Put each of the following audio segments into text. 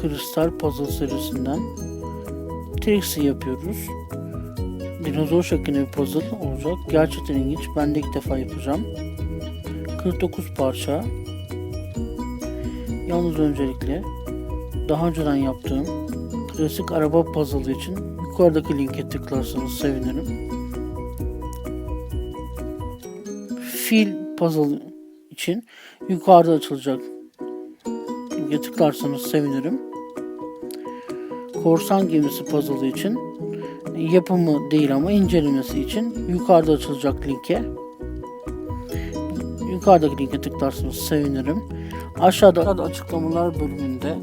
Kristal Puzzle serisinden Trixie yapıyoruz. Dinozor şeklinde bir puzzle olacak. Gerçekten ilginç. Ben de ilk defa yapacağım. 49 parça. Yalnız öncelikle daha önceden yaptığım klasik araba puzzle için yukarıdaki linke tıklarsanız sevinirim. Fil puzzle için yukarıda açılacak linke tıklarsanız sevinirim. Korsan gemisi puzzle için yapımı değil ama incelemesi için yukarıda açılacak linke yukarıdaki linke tıklarsanız sevinirim. Aşağıda açıklamalar bölümünde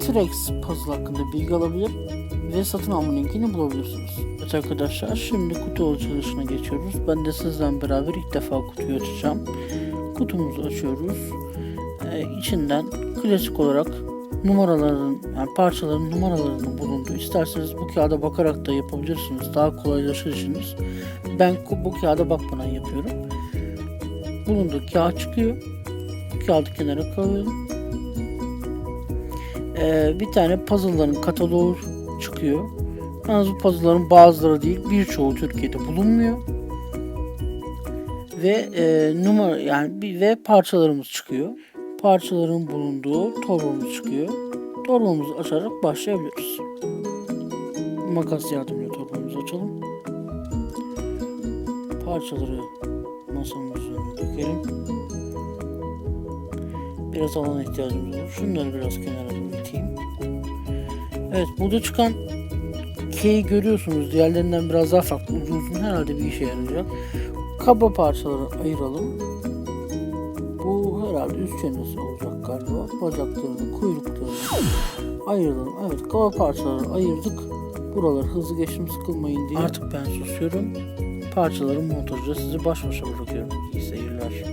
Trex puzzle hakkında bilgi alabilir ve satın alma linkini bulabilirsiniz. Evet arkadaşlar şimdi kutu açılışına geçiyoruz. Ben de sizden beraber ilk defa kutuyu açacağım. Kutumuzu açıyoruz. İçinden klasik olarak numaraların yani parçaların numaralarının bulunduğu isterseniz bu kağıda bakarak da yapabilirsiniz. Daha kolaylaşır işiniz. Ben bu kağıda bakmadan yapıyorum. Bulunduğu kağıt çıkıyor. Bu kağıdı kenara koyuyorum. Ee, bir tane puzzle'ların kataloğu çıkıyor. Yalnız bu puzzle'ların bazıları değil birçoğu Türkiye'de bulunmuyor. Ve e, numara yani ve parçalarımız çıkıyor. Parçaların bulunduğu torbamız çıkıyor. Torbamızı açarak başlayabiliriz. Makas yardımıyla torbamızı açalım. Parçaları masamın üzerine dökelim. Biraz alana ihtiyacımız olur. Şunları biraz kenara iteyim. Evet burada çıkan K'yi görüyorsunuz. Diğerlerinden biraz daha farklı. Uzun uzun herhalde bir işe yarayacak. Kaba parçaları ayıralım. Herhalde üst çenesi olacak galiba. Bacaklarını, kuyruklarını ayıralım. Evet kaba parçaları ayırdık. Buralar hızlı geçtim sıkılmayın diye. Artık ben susuyorum. Parçaların montajıyla sizi baş başa bırakıyorum. İyi seyirler.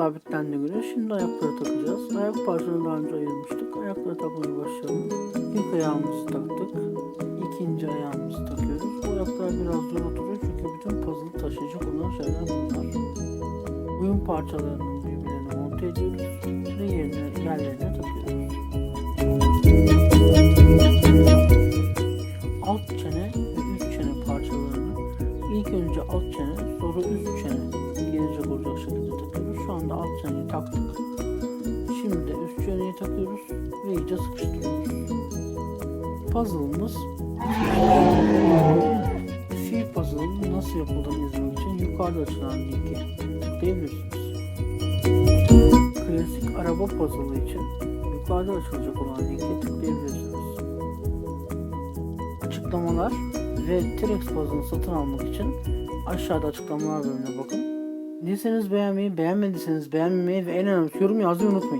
Sabitlendiğine göre şimdi ayakları takacağız. Ayak parçalarını daha önce ayırmıştık. Ayakları takmaya başlayalım. İlk ayağımızı taktık. İkinci ayağımızı takıyoruz. Bu ayaklar biraz zor oturuyor çünkü bütün puzzle'ı taşıyacak olan şeyler bunlar. Uyum parçalarının birbirlerine monte ediyoruz ve yerine, yerlerine takıyoruz. Taktık. Şimdi de üst çöneği takıyoruz ve iyice sıkıştırıyoruz. Puzzle'ımız Fil puzzle'ın nasıl yapıldığını izlemek için yukarıda açılan linki tıklayabilirsiniz. Klasik araba puzzle'ı için yukarıda açılacak olan linki tıklayabilirsiniz. Açıklamalar ve T-Rex puzzle'ını satın almak için aşağıda açıklamalar bölümüne bakın. Değilseniz beğenmeyi, beğenmediyseniz beğenmemeyi ve en önemlisi yorum yazmayı unutmayın.